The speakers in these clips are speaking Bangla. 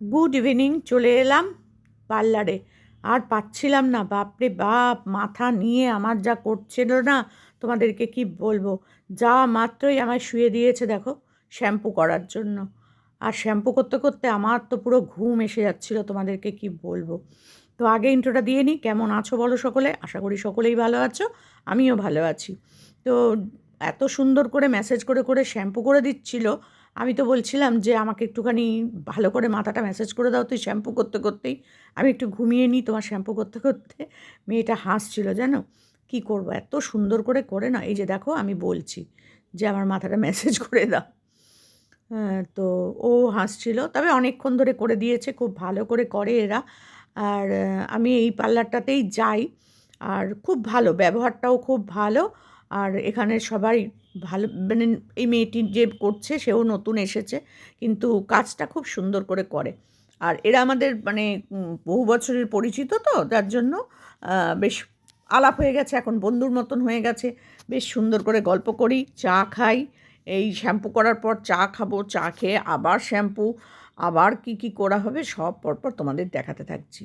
গুড ইভিনিং চলে এলাম পার্লারে আর পাচ্ছিলাম না, বাপরে বাপ, মাথা নিয়ে আমার যা করছিল না, তোমাদেরকে কি বলব? যা মাত্রই আমায় শুয়ে দিয়েছে, দেখো শ্যাম্পু করার জন্য। আর শ্যাম্পু করতে করতে আমার তো পুরো ঘুম এসে যাচ্ছিল, তোমাদেরকে কি বলব? তো আগে ইন্ট্রোটা দিয়ে নিই কেমন আছো বলো সকলে? আশা করি সকলেই ভালো আছো, আমিও ভালো আছি। তো এত সুন্দর করে মেসেজ করে করে শ্যাম্পু করে দিচ্ছিল আমি তো বলছিলাম যে আমাকে একটুখানি ভালো করে মাথাটা ম্যাসেজ করে দাও তুই শ্যাম্পু করতে করতেই। আমি একটু ঘুমিয়ে নিই তোমার শ্যাম্পু করতে করতে। মেয়েটা হাসছিল জানো? কি করব? এত সুন্দর করে করে না? এই যে দেখো আমি বলছি যে আমার মাথাটা ম্যাসেজ করে দাও। হ্যাঁ, তো ও হাসছিল। তবে অনেকক্ষণ ধরে করে দিয়েছে খুব ভালো করে করে এরা। আর আমি এই পার্লারটাতেই যাই। আর খুব ভালো ব্যবহারটাও খুব ভালো। আর এখানে সবাই ভালো মানে এই মেয়েটি যে করছে সেও নতুন এসেছে, কিন্তু কাজটা খুব সুন্দর করে করে। আর এরা আমাদের মানে বহু বছরের পরিচিত তো, যার জন্য বেশ আলাপ হয়ে গেছে, এখন বন্ধুর মতন হয়ে গেছে। বেশ সুন্দর করে গল্প করি, চা খাই, এই শ্যাম্পু করার পর চা খাব, চা খেয়ে আবার শ্যাম্পু, আবার কি কি করা হবে সব পরপর তোমাদের দেখাতে থাকছি।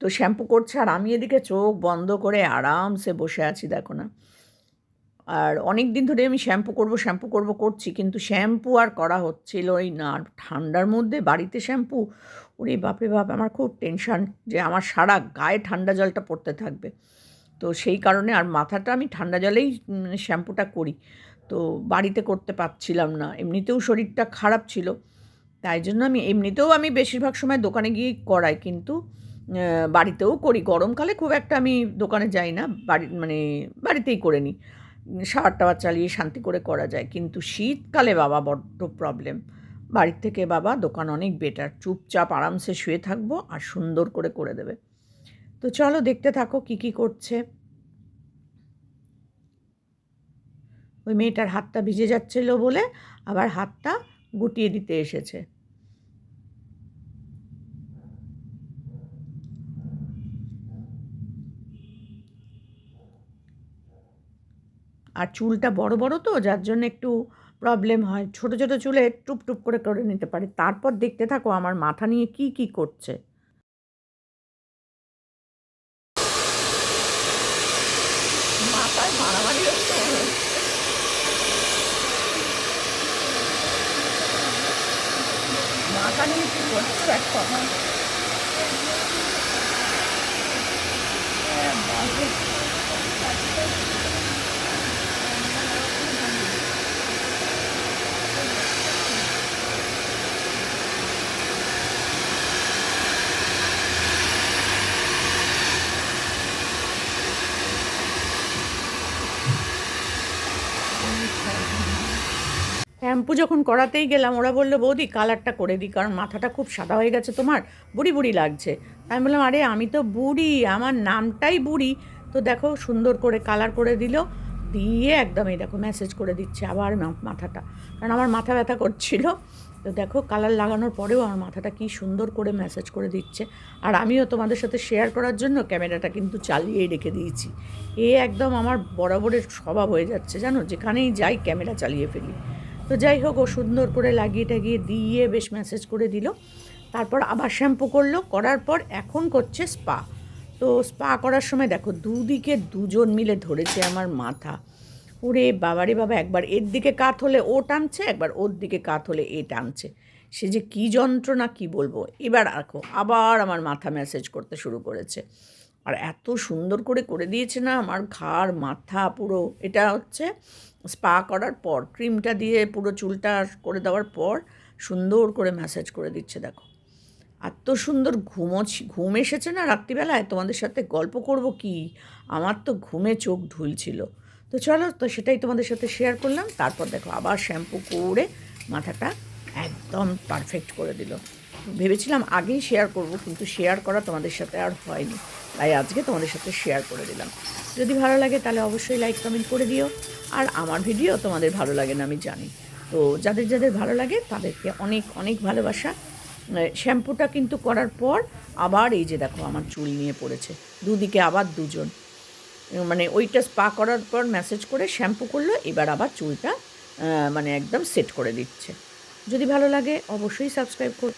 তো শ্যাম্পু করছে আর আমি এদিকে চোখ বন্ধ করে আরামসে বসে আছি, দেখো না। আর অনেক দিন ধরে আমি শ্যাম্পু করব শ্যাম্পু করব, করছি। কিন্তু শ্যাম্পু আর করা হচ্ছিলই না। ঠান্ডার মধ্যে বাড়িতে শ্যাম্পু, ওরে বাপরে বাপ, আমার খুব টেনশান যে আমার সারা গায়ে ঠান্ডা জলটা পড়তে থাকবে। তো সেই কারণে আর মাথাটা আমি ঠান্ডা জলেই শ্যাম্পুটা করি। তো বাড়িতে করতে পারছিলাম না। এমনিতেও শরীরটা খারাপ ছিল। তাই জন্য আমি, এমনিতেও আমি বেশিরভাগ সময় দোকানে গিয়েই করাই। কিন্তু বাড়িতেও করি। গরমকালে খুব একটা আমি দোকানে যাই না। বাড়ি মানে বাড়িতেই করে নিই। শাওয়ার টাওয়ার চালিয়ে শান্তি করে করা যায়। কিন্তু শীতকালে বাবা, বড্ড প্রবলেম বাড়ির থেকে বাবা, দোকান অনেক বেটার চুপচাপ আরামসে শুয়ে থাকব আর সুন্দর করে করে দেবে। তো চলো দেখতে থাকো কি কি করছে। ওই মেয়েটার হাতটা ভিজে যাচ্ছিল বলে আবার হাতটা গুটিয়ে দিতে এসেছে। আর চুলটা বড় বড় তো, যার জন্য একটু প্রবলেম হয়। ছোট ছোট চুলে টুপ টুপ করে করে নিতে পারে। তারপর দেখতে থাকো আমার মাথা নিয়ে কি কি করছে। মাথায় মারামারি মাথা নিয়ে কি করছে? এক কথা। শ্যাম্পু যখন করাতেই গেলাম, ওরা বলল, বৌদি, কালারটা করে দিই, কারণ মাথাটা খুব সাদা হয়ে গেছে তোমার, বুড়ি বুড়ি লাগছে। আমি বললাম, আরে, আমি তো বুড়ি, আমার নামটাই বুড়ি। তো দেখো, সুন্দর করে কালার করে দিল, দিয়ে একদম এই দেখো মেসেজ করে দিচ্ছে আবার মাথাটা। কারণ আমার মাথা ব্যথা করছিল। তো দেখো, কালার লাগানোর পরেও আমার মাথাটা কি সুন্দর করে মেসেজ করে দিচ্ছে। আর আমিও তোমাদের সাথে শেয়ার করার জন্য ক্যামেরাটা কিন্তু চালিয়েই রেখে দিয়েছি। এ একদম আমার বরাবরের স্বভাব হয়ে যাচ্ছে, জানো? যেখানেই যাই, ক্যামেরা চালিয়ে ফেলি। তো যাই হোক, ও সুন্দর করে লাগিয়ে টাগিয়ে দিয়ে বেশ ম্যাসেজ করে দিল। তারপর আবার শ্যাম্পু করল, করার পর এখন করছে স্পা তো স্পা করার সময় দেখো, দুদিকে দুজন মিলে ধরেছে আমার মাথা। ওরে বাবারে বাবা, একবার এর দিকে কাত হলে ও টানছে, একবার ওর দিকে কাত হলে এ টানছে। সে যে কী যন্ত্রণা, কি বলব? এবার রাখো আবার আমার মাথা ম্যাসেজ করতে শুরু করেছে। আর এত সুন্দর করে করে দিয়েছে না আমার ঘাড়, মাথা পুরো। এটা হচ্ছে স্পা করার পর, ক্রিমটা দিয়ে পুরো চুলটা করে দেওয়ার পর সুন্দর করে ম্যাসাজ করে দিচ্ছে, দেখো। এত সুন্দর ঘুমো ঘুম এসেছে না রাত্রিবেলায়? তোমাদের সাথে গল্প করব কি? আমার তো ঘুমে চোখ ঢুলছিল তো চলো, তো সেটাই তোমাদের সাথে শেয়ার করলাম। তারপর দেখো আবার শ্যাম্পু করে মাথাটা একদম পারফেক্ট করে দিল। ভেবেছিলাম আগেই শেয়ার করব, কিন্তু শেয়ার করা তোমাদের সাথে আর হয়নি। তাই আজকে তোমাদের সাথে শেয়ার করে দিলাম। যদি ভালো লাগে তাহলে অবশ্যই লাইক কমেন্ট করে দিও। আর আমার ভিডিও তোমাদের ভালো লাগে না, আমি জানি। তো যাদের যাদের ভালো লাগে তাদেরকে অনেক অনেক ভালোবাসা। শ্যাম্পুটা কিন্তু করার পর আবার এই যে দেখো আমার চুল নিয়ে পড়েছে। দুদিকে আবার দুজন। মানে ওইটা স্পা করার পর ম্যাসেজ করে শ্যাম্পু করল, এবার আবার চুলটা মানে একদম সেট করে দিচ্ছে। যদি ভালো লাগে অবশ্যই সাবস্ক্রাইব কর